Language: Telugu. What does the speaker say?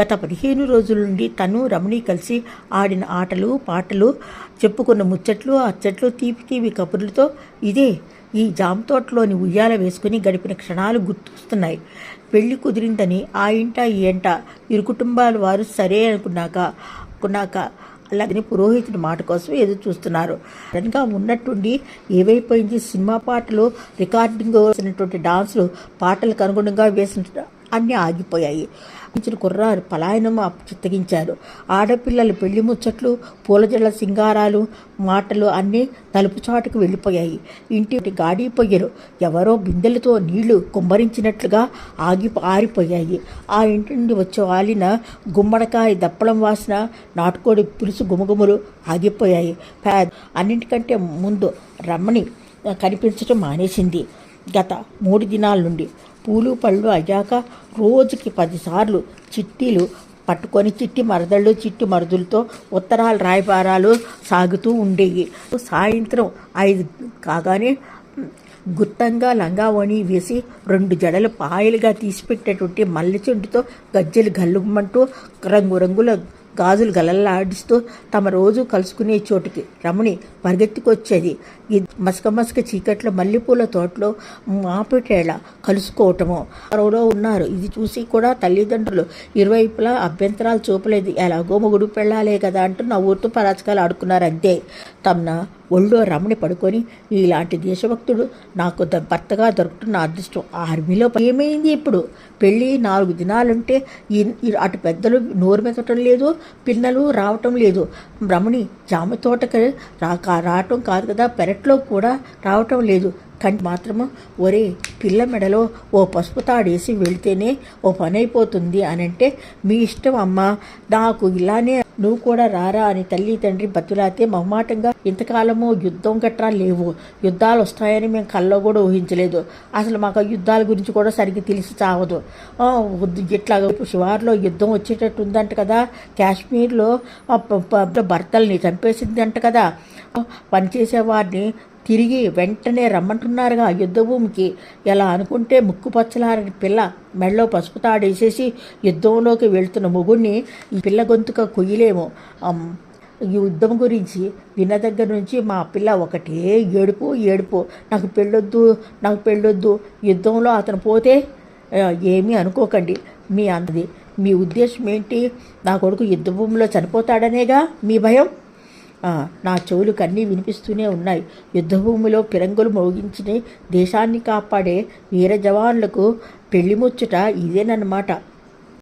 గత పదిహేను రోజుల నుండి తను రమణి కలిసి ఆడిన ఆటలు పాటలు చెప్పుకున్న ముచ్చట్లు అచ్చట్లు తీపి తీపి కబుర్లతో ఇదే ఈ జామ తోటలోని ఉయ్యాల వేసుకుని గడిపిన క్షణాలు గుర్తొస్తున్నాయి. పెళ్ళి కుదిరిందని ఆ ఇంట ఈ ఎంట ఇరు కుటుంబాల వారు సరే అనుకున్నాక అనుకున్నాక అలాగని పురోహితుడి మాట కోసం ఎదురు చూస్తున్నారు. సడన్గా ఉన్నట్టుండి ఏవైపోయింది సినిమా పాటలు రికార్డింగ్ వేసినటువంటి డాన్సులు పాటలకు అనుగుణంగా వేసిన అన్నీ ఆగిపోయాయి. ఇచ్చిన కుర్రారు పలాయనం చిత్తగించారు ఆడపిల్లల పెళ్ళి ముచ్చట్లు పూలజల సింగారాలు మాటలు అన్నీ తలుపు చాటుకు వెళ్ళిపోయాయి. ఇంటి గాడి పొయ్యలు ఎవరో బిందెలతో నీళ్ళు కుమ్మరించినట్లుగా ఆగి ఆరిపోయాయి. ఆ ఇంటి నుండి వచ్చే వాలిన గుమ్మడికాయ దప్పలం వాసన నాటుకోడి పులుసు గుమగుమలు ఆగిపోయాయి. అన్నింటికంటే ముందు రమ్మని కనిపించడం మానేసింది. గత మూడు దినాల నుండి పూలు పళ్ళు అయ్యాక రోజుకి పదిసార్లు చిట్టీలు పట్టుకొని చిట్టి మరదళ్ళు చిట్టి మరుదులతో ఉత్తరాలు రాయబారాలు సాగుతూ ఉండేవి. సాయంత్రం ఐదు కాగానే గుత్తంగా లంగావణి వేసి రెండు జడలు పాయలుగా తీసిపెట్టేటువంటి మల్లె చెండుతో గజ్జెలు గల్లుమంటూ రంగురంగుల గాజులు గలల్లాడిస్తూ తమ రోజు కలుసుకునే చోటుకి రమణి పరిగెత్తుకొచ్చేది. ఈ మసక మసక చీకట్లో మల్లెపూల తోటలో మాపిటేళ కలుసుకోవటము. ఎవరో ఉన్నారు. ఇది చూసి కూడా తల్లిదండ్రులు ఇరువైపులా అభ్యంతరాలు చూపలేదు. ఎలాగో మొగుడు పెళ్ళాలే కదా అంటూ నవ్వుతూ పరాచకాలు ఆడుకున్నారు అంతే తమన ఒళ్ళో రమణి పడుకొని ఇలాంటి దేశభక్తుడు నాకు ద- భర్తగా దొరుకుతున్న అదృష్టం. ఆర్మీలో ఏమైంది ఇప్పుడు? పెళ్ళి నాలుగు దినాలుంటే అటు పెద్దలు నోరు మెదటం లేదు పిన్నలు రావటం లేదు. రమణి జామ తోటకి రా రావటం కాదు కదా పెరట్లో కూడా రావటం లేదు. కానీ మాత్రము? ఒరే పిల్ల మెడలో ఓ పసుపు తాడేసి వెళితేనే ఓ పని అయిపోతుంది అని అంటే మీ ఇష్టం అమ్మా నాకు ఇలానే నువ్వు కూడా రారా అని తల్లి తండ్రి బతులాతే మొహమాటంగా ఇంతకాలము యుద్ధం గట్రా లేవు. యుద్ధాలు వస్తాయని మేము కల్లో కూడా ఊహించలేదు. అసలు మాకు యుద్ధాల గురించి కూడా సరిగ్గా తెలిసి చావదు. ఇట్లా శివార్లో యుద్ధం వచ్చేటట్టు ఉందంట కదా. కాశ్మీర్లో భర్తల్ని చంపేసింది అంట కదా. పనిచేసే వారిని తిరిగి వెంటనే రమ్మంటున్నారుగా యుద్ధభూమికి ఎలా అనుకుంటే ముక్కుపచ్చలారని పిల్ల మెడలో పసుపు తాడేసేసి యుద్ధంలోకి వెళ్తున్న మొగుడిని ఈ పిల్ల గొంతుక కొయ్యలేము. ఈ యుద్ధం గురించి విన్న దగ్గర నుంచి మా పిల్ల ఒకటే ఏడుపు ఏడుపు. నాకు పెళ్ళొద్దు నాకు పెళ్ళొద్దు. యుద్ధంలో అతను పోతే ఏమీ అనుకోకండి. మీ అన్నది మీ ఉద్దేశం ఏంటి? నా కొడుకు యుద్ధభూమిలో చనిపోతాడనేగా? మీ భయం? నా చెవులకు అన్నీ వినిపిస్తూనే ఉన్నాయి. యుద్ధభూమిలో పిరంగులు మోగించి దేశాన్ని కాపాడే వీర జవాన్లకు పెళ్ళి ముచ్చట ఇదేనన్నమాట.